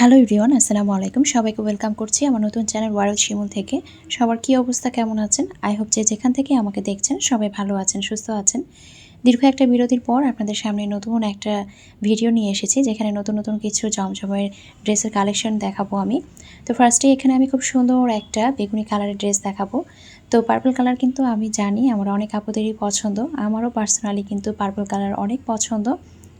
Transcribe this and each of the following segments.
Hello everyone আসসালামু আলাইকুম। সবাইকে ওয়েলকাম করছি আমার নতুন চ্যানেল ওয়ারল শিমুল থেকে। সবার কী অবস্থা, কেমন আছেন? আই হোপ যে যেখান থেকে আমাকে দেখছেন, সবাই ভালো আছেন, সুস্থ আছেন। দীর্ঘ একটা বিরতির পর আপনাদের সামনে নতুন একটা ভিডিও নিয়ে এসেছি, যেখানে নতুন নতুন কিছু জমজমের ড্রেসের কালেকশন দেখাবো আমি। তো ফার্স্টে এখানে আমি খুব সুন্দর একটা বেগুনি কালারের ড্রেস দেখাবো। তো পার্পল কালার কিন্তু আমি জানি, আমার অনেক আপুদেরই পছন্দ, আমারও পার্সোনালি কিন্তু পার্পল কালার অনেক পছন্দ।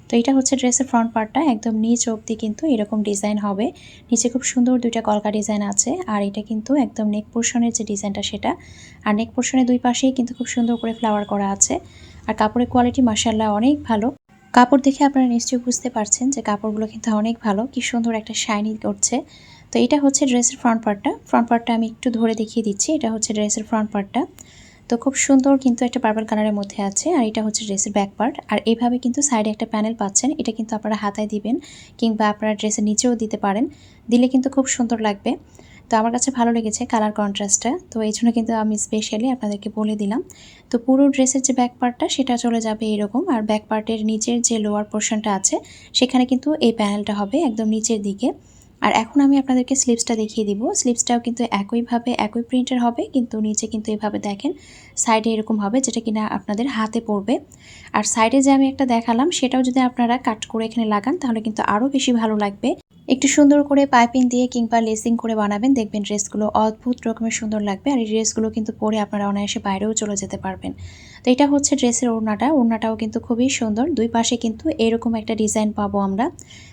তো এটা হচ্ছে ড্রেসের ফ্রন্ট পার্টটা একদম নিচ অবধি কিন্তু এরকম ডিজাইন হবে। নিচে খুব সুন্দর দুইটা কলকা ডিজাইন আছে, আর এটা কিন্তু একদম নেক পোর্শনের যে ডিজাইনটা সেটা। আর নেক পোর্শনের দুই পাশেই কিন্তু খুব সুন্দর করে ফ্লাওয়ার করা আছে। আর কাপড়ের কোয়ালিটি মার্শাল্লাহ অনেক ভালো। কাপড় দেখে আপনারা নিশ্চয়ই বুঝতে পারছেন যে কাপড়গুলো কিন্তু অনেক ভালো, কি সুন্দর একটা শাইনি করছে। তো এটা হচ্ছে ড্রেসের ফ্রন্ট পার্টটা ফ্রন্ট পার্টটা আমি একটু ধরে দেখিয়ে দিচ্ছি, এটা হচ্ছে ড্রেসের ফ্রন্ট পার্টটা তো খুব সুন্দর কিন্তু একটা পার্পল কালারের মধ্যে আছে, আর এটা হচ্ছে ড্রেসের ব্যাক পার্ট আর এইভাবে কিন্তু সাইডে একটা প্যানেল পাচ্ছেন, এটা কিন্তু আপনারা হাতায় দিবেন কিংবা আপনারা ড্রেসের নিচেও দিতে পারেন, দিলে কিন্তু খুব সুন্দর লাগবে। তো আমার কাছে ভালো লেগেছে কালার কন্ট্রাস্টটা তো এই জন্য কিন্তু আমি স্পেশালি আপনাদেরকে বলে দিলাম। তো পুরো ড্রেসের যে ব্যাক পার্টটা সেটা চলে যাবে এরকম, আর ব্যাক পার্টের নিচের যে লোয়ার পোর্শনটা আছে, সেখানে কিন্তু এই প্যানেলটা হবে একদম নিচের দিকে। আর এখন আমি আপনাদেরকে স্লিপসটা দেখিয়ে দিব। স্লিপসটাও কিন্তু একইভাবে একই প্রিন্টের হবে, কিন্তু নিচে কিন্তু এভাবে দেখেন সাইডে এরকম হবে, যেটা কিনা আপনাদের হাতে পড়বে। আর সাইডে যে আমি একটা দেখালাম, সেটাও যদি আপনারা কাট করে এখানে লাগান, তাহলে কিন্তু আরও বেশি ভালো লাগবে। একটু সুন্দর করে পাইপিং দিয়ে কিংবা লেসিং করে বানাবেন, দেখবেন ড্রেসগুলো অদ্ভুত রকমের সুন্দর লাগবে আর এই ড্রেসগুলো কিন্তু পরে আপনারা অনায়াসে বাইরেও চলে যেতে পারবেন। তো এটা হচ্ছে ড্রেসের ওড়নাটা, ওড়নাটাও কিন্তু খুবই সুন্দর। দুই পাশে কিন্তু এরকম একটা ডিজাইন পাবো আমরা।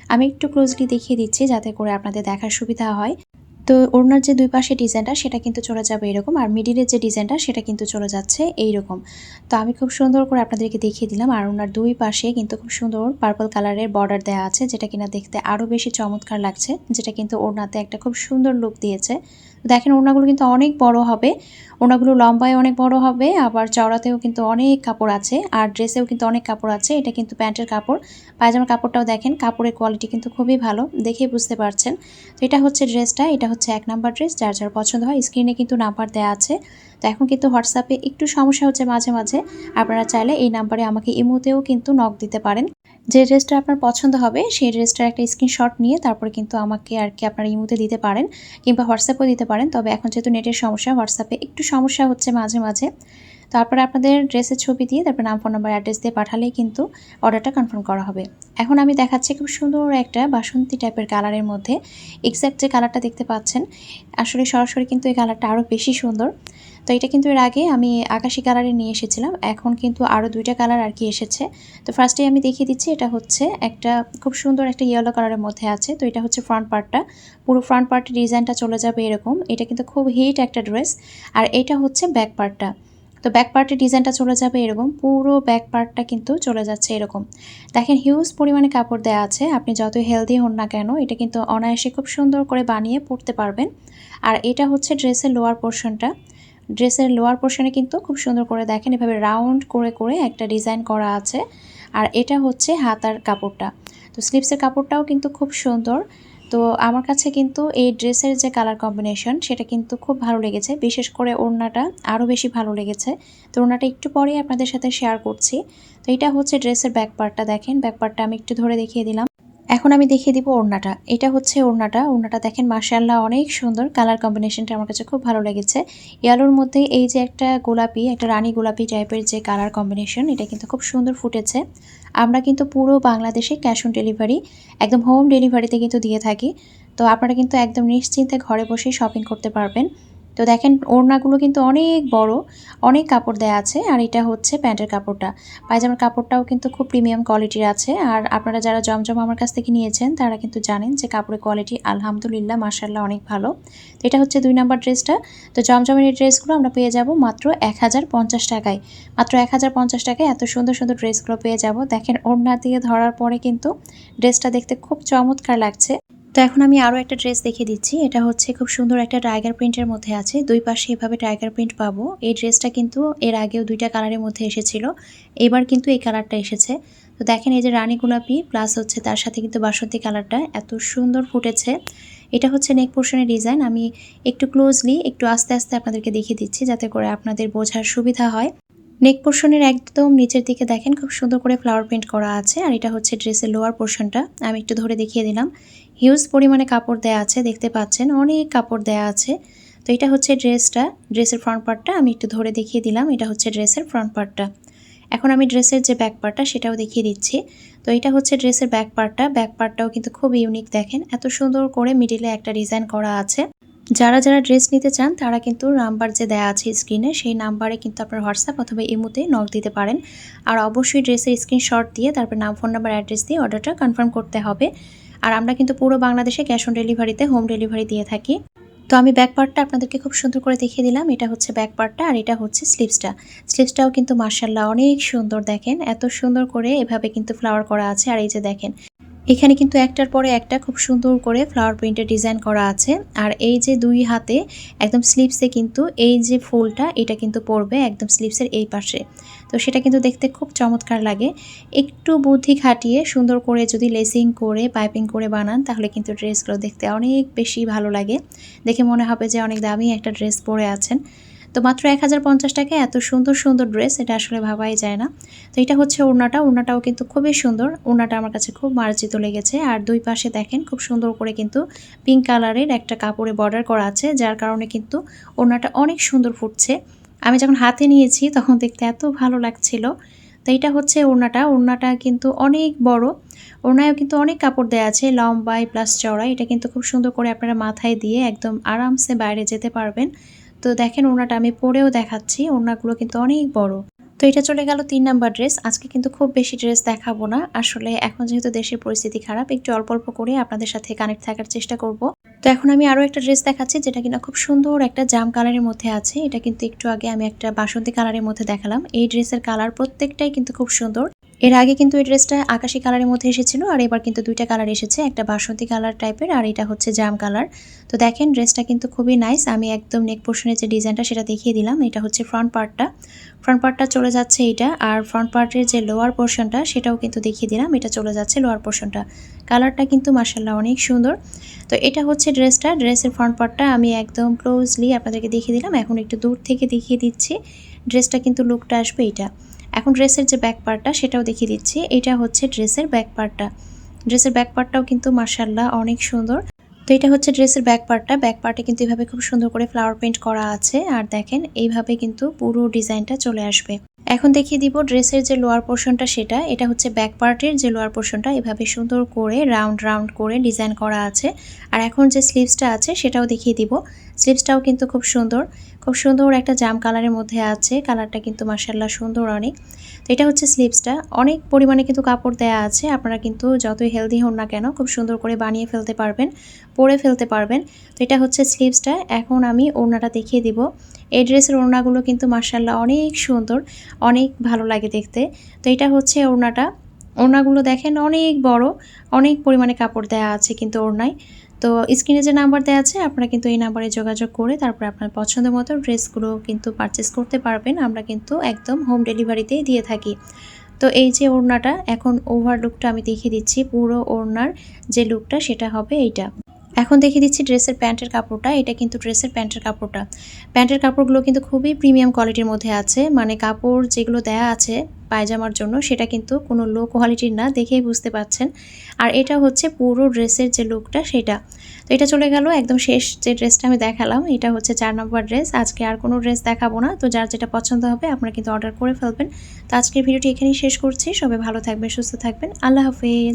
আমি একটু ক্লোজলি দেখিয়ে দিচ্ছি যাতে করে আপনাদের দেখার সুবিধা হয়। তো ওড়নার যে দুই পাশে ডিজাইনটা, সেটা কিন্তু চলে যাবে এরকম। আর মিডিলের যে ডিজাইনটা, সেটা কিন্তু চলে যাচ্ছে এইরকম। তো আমি খুব সুন্দর করে আপনাদেরকে দেখিয়ে দিলাম। আর ওনার দুই পাশে কিন্তু খুব সুন্দর পার্পল কালারের বর্ডার দেওয়া আছে, যেটা কিনা দেখতে আরও বেশি চমৎকার লাগছে, যেটা কিন্তু ওড়নাতে একটা খুব সুন্দর লুক দিয়েছে। দেখেন ওড়নাগুলো কিন্তু অনেক বড় হবে। ওড়নাগুলো লম্বায় অনেক বড় হবে, আবার চওড়াতেও কিন্তু অনেক কাপড় আছে, আর ড্রেসেও কিন্তু অনেক কাপড় আছে, এটা কিন্তু প্যান্টের কাপড়। পায়জামার কাপড়টাও দেখেন, কাপড়ের কোয়ালিটি কিন্তু খুবই ভালো, দেখে বুঝতে পারছেন। তো এটা হচ্ছে ড্রেসটা এটা হচ্ছে এক নাম্বার ড্রেস যার যার পছন্দ হয় স্ক্রিনে কিন্তু নাম্বার দেওয়া আছে। তো এখন কিন্তু হোয়াটসঅ্যাপে একটু সমস্যা হচ্ছে মাঝে মাঝে, আপনারা চাইলে এই নাম্বারে আমাকে ইমোতেও কিন্তু নক দিতে পারেন। যে ড্রেসটা আপনার পছন্দ হবে, সেই ড্রেসটার একটা স্ক্রিনশট নিয়ে তারপরে কিন্তু আমাকে আর কি আপনার ইমোতে দিতে পারেন কিংবা হোয়াটসঅ্যাপেও দিতে পারেন। তবে এখন যেহেতু নেটের সমস্যা হোয়াটসঅ্যাপে একটু সমস্যা হচ্ছে মাঝে মাঝে। তারপরে আপনাদের ড্রেসের ছবি দিয়ে, তারপর নাম ফোন নাম্বার অ্যাড্রেস দিয়ে পাঠালেই কিন্তু অর্ডারটা কনফার্ম করা হবে। এখন আমি দেখাচ্ছি খুব সুন্দর একটা বাসন্তী টাইপের কালারের মধ্যে। এক্স্যাক্ট যে কালারটা দেখতে পাচ্ছেন, আসলে সরাসরি কিন্তু এই কালারটা আরও বেশি সুন্দর। তো এটা কিন্তু এর আগে আমি আকাশি কালারে নিয়ে এসেছিলাম। এখন কিন্তু আরও দুইটা কালার আর কি এসেছে। তো ফার্স্টে আমি দেখিয়ে দিচ্ছি, এটা হচ্ছে একটা খুব সুন্দর একটা ইয়েলো কালারের মধ্যে আছে। তো এটা হচ্ছে ফ্রন্ট পার্টটা পুরো ফ্রন্ট পার্টের ডিজাইনটা চলে যাবে এরকম। এটা কিন্তু খুব হিট একটা ড্রেস আর এটা হচ্ছে ব্যাক পার্টটা তো ব্যাক পার্টের ডিজাইনটা চলে যাবে এরকম। পুরো ব্যাক পার্টটা কিন্তু চলে যাচ্ছে এরকম। দেখেন হিউজ পরিমাণে কাপড় দেওয়া আছে। আপনি যতই হেলদি হন না কেন, এটা কিন্তু অনায়াসে খুব সুন্দর করে বানিয়ে পরতে পারবেন। আর এটা হচ্ছে ড্রেসের লোয়ার পোর্শনটা ড্রেসের লোয়ার পোর্শনে কিন্তু খুব সুন্দর করে দেখেন, এভাবে রাউন্ড করে করে একটা ডিজাইন করা আছে। আর এটা হচ্ছে হাতার কাপড়টা। তো স্লিপসের কাপড়টাও কিন্তু খুব সুন্দর। তো আমার কাছে কিন্তু এই ড্রেসের যে কালার কম্বিনেশন সেটা কিন্তু খুব ভালো লেগেছে। বিশেষ করে ওড়নাটা আরও বেশি ভালো লেগেছে। তো ওড়নাটা একটু পরেই আপনাদের সাথে শেয়ার করছি। তো এটা হচ্ছে ড্রেসের ব্যাক পার্টটা দেখেন। ব্যাক পার্টটা আমি একটু ধরে দেখিয়ে দিলাম। এখন আমি দেখিয়ে দিব ওড়নাটা। এটা হচ্ছে ওড়নাটা। ওড়নাটা দেখেন মার্শাল্লাহ অনেক সুন্দর। কালার কম্বিনেশনটা আমার কাছে খুব ভালো লেগেছে। ইয়ালোর মধ্যে এই যে একটা গোলাপি, একটা রানী গোলাপি টাইপের যে কালার কম্বিনেশন এটা কিন্তু খুব সুন্দর ফুটেছে। আমরা কিন্তু পুরো বাংলাদেশে ক্যাশ অন ডেলিভারি একদম হোম ডেলিভারিতে কিন্তু দিয়ে থাকি। তো আপনারা কিন্তু একদম নিশ্চিন্তে ঘরে বসেই শপিং করতে পারবেন। তো দেখেন, ওড়নাগুলো কিন্তু অনেক বড়, অনেক কাপড় দেয়া আছে, আর এটা হচ্ছে প্যান্টের কাপড়টা। পায়জামার কাপড়টাও কিন্তু খুব প্রিমিয়াম কোয়ালিটির আছে, আর আপনারা যারা জমজম আমার কাছ থেকে নিয়েছেন, তারা কিন্তু জানেন যে কাপড়ের কোয়ালিটি আলহামদুলিল্লাহ মার্শাল্লাহ অনেক ভালো। তো এটা হচ্ছে দুই নাম্বার ড্রেসটা। তো জমজমের এই ড্রেসগুলো আমরা পেয়ে যাব মাত্র এক হাজার পঞ্চাশ টাকায়। মাত্র এক হাজার পঞ্চাশ টাকায় এত সুন্দর সুন্দর ড্রেসগুলো পেয়ে যাব। দেখেন, ওড়না দিয়ে ধরার পরে কিন্তু ড্রেসটা দেখতে খুব চমৎকার লাগছে। তো এখন আমি আরও একটা ড্রেস দেখিয়ে দিচ্ছি। এটা হচ্ছে খুব সুন্দর একটা টাইগার প্রিন্টের মধ্যে আছে। দুই পাশে এভাবে টাইগার প্রিন্ট পাবো। এই ড্রেসটা কিন্তু এর আগেও দুইটা কালারের মধ্যে এসেছিল। এবার কিন্তু এই কালারটা এসেছে। তো দেখেন এই যে রানী গোলাপি প্লাস হচ্ছে তার সাথে কিন্তু বাসন্তী কালারটা এত সুন্দর ফুটেছে। এটা হচ্ছে নেক পোর্শনের ডিজাইন আমি একটু ক্লোজলি একটু আস্তে আস্তে আপনাদেরকে দেখিয়ে দিচ্ছি যাতে করে আপনাদের বোঝার সুবিধা হয়। নেক পোর্শনের একদম নিচের দিকে দেখেন, খুব সুন্দর করে ফ্লাওয়ার প্রিন্ট করা আছে। আর এটা হচ্ছে ড্রেসের লোয়ার পোর্শনটা আমি একটু ধরে দেখিয়ে দিলাম। হিউজ পরিমাণে কাপড় দেয়া আছে, দেখতে পাচ্ছেন, অনেক কাপড় দেয়া আছে। তো এটা হচ্ছে ড্রেসটা, ড্রেসের ফ্রন্ট পার্টটা আমি একটু ধরে দেখিয়ে দিলাম, এটা হচ্ছে ড্রেসের ফ্রন্ট পার্টটা এখন আমি ড্রেসের যে ব্যাক পার্টটা সেটাও দেখিয়ে দিচ্ছি। তো এটা হচ্ছে ড্রেসের ব্যাক পার্টটা ব্যাক পার্টটাও কিন্তু খুব ইউনিক দেখেন। এত সুন্দর করে মিডিলে একটা ডিজাইন করা আছে। যারা যারা ড্রেস নিতে চান, তারা কিন্তু নাম্বার যে দেওয়া আছে স্ক্রিনে, সেই নাম্বারে কিন্তু আপনার হোয়াটসঅ্যাপ অথবা ইমুতে নক দিতে পারেন। আর অবশ্যই ড্রেসের স্ক্রিনশট দিয়ে তারপর নাম, ফোন নাম্বার, অ্যাড্রেস দিয়ে অর্ডারটা কনফার্ম করতে হবে। আর আমরা কিন্তু পুরো বাংলাদেশে ক্যাশ অন ডেলিভারিতে, হোম ডেলিভারি দিয়ে থাকি। তো আমি ব্যাক পার্টটা আপনাদেরকে খুব সুন্দর করে দেখিয়ে দিলাম। এটা হচ্ছে ব্যাক পার্টটা আর এটা হচ্ছে স্লিভসটা। স্লিভসটাও কিন্তু মার্শাল্লাহ অনেক সুন্দর দেখেন। এত সুন্দর করে এভাবে কিন্তু ফ্লাওয়ার করা আছে। আর এই যে দেখেন এখানে কিন্তু একটার পরে একটা খুব সুন্দর করে ফ্লাওয়ার প্রিন্টের ডিজাইন করা আছে। আর এই যে দুই হাতে একদম স্লিভসে কিন্তু এই যে ফুলটা, এটা কিন্তু পড়বে একদম স্লিভসের এই পাশে। তো সেটা কিন্তু দেখতে খুব চমৎকার লাগে। একটু বুদ্ধি খাটিয়ে সুন্দর করে যদি লেসিং করে পাইপিং করে বানান, তাহলে কিন্তু ড্রেসগুলো দেখতে অনেক বেশি ভালো লাগে। দেখে মনে হবে যে অনেক দামি একটা ড্রেস পরে আছেন। তো মাত্র এক হাজার পঞ্চাশ টাকায় এত সুন্দর সুন্দর ড্রেস এটা আসলে ভাবাই যায় না। তো এটা হচ্ছে ওড়নাটা, ওড়নাটাও কিন্তু খুবই সুন্দর। ওড়নাটা আমার কাছে খুব মার্জিত লেগেছে। আর দুই পাশে দেখেন, খুব সুন্দর করে কিন্তু পিঙ্ক কালারের একটা কাপড়ে বর্ডার করা আছে, যার কারণে কিন্তু ওড়নাটা অনেক সুন্দর ফুটছে। আমি যখন হাতে নিয়েছি, তখন দেখতে এত ভালো লাগছিল। তো এটা হচ্ছে ওড়নাটা। ওড়নাটা কিন্তু অনেক বড়। ওড়নায়ও কিন্তু অনেক কাপড় দেওয়া আছে লম্বাই প্লাস চড়াই এটা কিন্তু খুব সুন্দর করে আপনারা মাথায় দিয়ে একদম আরামসে বাইরে যেতে পারবেন। তো দেখেন ওনাটা আমি পরেও দেখাচ্ছি ওনাগুলো কিন্তু অনেক বড়। তো এটা চলে গেল তিন নাম্বার ড্রেস, আজকে কিন্তু খুব বেশি ড্রেস দেখাবো না। আসলে এখন যেহেতু দেশের পরিস্থিতি খারাপ, একটু অল্প অল্প করে আপনাদের সাথে কানেক্ট থাকার চেষ্টা করব। তো এখন আমি আরও একটা ড্রেস দেখাচ্ছি, যেটা কিনা খুব সুন্দর একটা জাম কালারের মধ্যে আছে। এটা কিন্তু একটু আগে আমি একটা বাসন্তী কালারের মধ্যে দেখালাম। এই ড্রেসের কালার প্রত্যেকটাই কিন্তু খুব সুন্দর। এর আগে কিন্তু এই ড্রেসটা আকাশি কালারের মধ্যে এসেছিল, আর এবার কিন্তু দুইটা কালার এসেছে, একটা বাসন্তী কালার টাইপের আর এটা হচ্ছে জাম কালার। তো দেখেন, ড্রেসটা কিন্তু খুবই নাইস আমি একদম নেক পোর্শনের যে ডিজাইনটা সেটা দেখিয়ে দিলাম, এটা হচ্ছে ফ্রন্ট পার্টটা ফ্রন্ট পার্টটা চলে যাচ্ছে এটা, আর ফ্রন্ট পার্টের যে লোয়ার পোর্শনটা সেটাও কিন্তু দেখিয়ে দিলাম, এটা চলে যাচ্ছে লোয়ার পোর্শনটা কালারটা কিন্তু মার্শাল্লাহ অনেক সুন্দর। তো এটা হচ্ছে ড্রেসটা, ড্রেসের ফ্রন্ট পার্টটা আমি একদম ক্লোজলি আপনাদেরকে দেখিয়ে দিলাম, এখন একটু দূর থেকে দেখিয়ে দিচ্ছি, ড্রেসটা কিন্তু লুকটা আসবে এটা। এখন ড্রেসের যে ব্যাক পার্টটা সেটাও দেখিয়ে দিচ্ছি। এটা হচ্ছে ড্রেসের ব্যাক পার্টটা ড্রেসের ব্যাক পার্টটাও কিন্তু মার্শাল্লাহ অনেক সুন্দর। তো এটা হচ্ছে ড্রেসের ব্যাক পার্টটা ব্যাক পার্টে কিন্তু এভাবে খুব সুন্দর করে ফ্লাওয়ার প্রিন্ট করা আছে। আর দেখেন, এইভাবে কিন্তু পুরো ডিজাইনটা চলে আসবে। এখন দেখিয়ে দিব ড্রেসের যে লোয়ার পোর্শনটা সেটা, এটা হচ্ছে ব্যাক পার্টের যে লোয়ার পোর্শনটা এভাবে সুন্দর করে রাউন্ড রাউন্ড করে ডিজাইন করা আছে। আর এখন যে স্লিভসটা আছে, সেটাও দেখিয়ে দিব। স্লিভসটাও কিন্তু খুব সুন্দর খুব সুন্দর একটা জাম কালারের মধ্যে আছে কালারটা কিন্তু মার্শাল্লাহ সুন্দর অনেক। তো এটা হচ্ছে স্লিভসটা অনেক পরিমাণে কিন্তু কাপড় দেয়া আছে, আপনারা কিন্তু যতই হেলদি হন না কেন, খুব সুন্দর করে বানিয়ে ফেলতে পারবেন, পরে ফেলতে পারবেন। তো এটা হচ্ছে স্লিভসটা এখন আমি ওড়নাটা দেখিয়ে দিব। এই ড্রেসের ওড়নাগুলো কিন্তু মার্শাল্লাহ অনেক সুন্দর, অনেক ভালো লাগে দেখতে। তো এটা হচ্ছে ওড়নাটা। ওড়নাগুলো দেখেন অনেক বড়, অনেক পরিমাণে কাপড় দেওয়া আছে কিন্তু ওড়নায়। তো স্ক্রিনে যে নাম্বার দেওয়া আছে, আপনারা কিন্তু এই নাম্বারে যোগাযোগ করে তারপরে আপনার পছন্দ মতো ড্রেসগুলো কিন্তু পারচেস করতে পারবেন। আমরা কিন্তু একদম হোম ডেলিভারিতেই দিয়ে থাকি। তো এই যে ওড়নাটা, এখন ওভার লুকটা আমি দেখিয়ে দিচ্ছি। পুরো ওড়নার যে লুকটা সেটা হবে এইটা। এখন দেখিয়ে দিচ্ছি ড্রেসের প্যান্টের কাপড়টা, এটা কিন্তু ড্রেসের প্যান্টের কাপড়টা। প্যান্টের কাপড়গুলো কিন্তু খুবই প্রিমিয়াম কোয়ালিটির মধ্যে আছে মানে কাপড় যেগুলো দেয়া আছে পায়জামার জন্য, সেটা কিন্তু কোনো লো কোয়ালিটির না, দেখেই বুঝতে পাচ্ছেন। আর এটা হচ্ছে পুরো ড্রেসের যে লুকটা সেটা। তো এটা চলে গেল একদম শেষ যে ড্রেসটা আমি দেখালাম, এটা হচ্ছে চার নম্বর ড্রেস। আজকে আর কোনো ড্রেস দেখাবো না, তো যার যেটা পছন্দ হবে, আপনারা কিন্তু অর্ডার করে ফেলবেন। তো আজকের ভিডিওটি এখানেই শেষ করছি, সবাই ভালো থাকবেন, সুস্থ থাকবেন, আল্লাহ হাফেজ।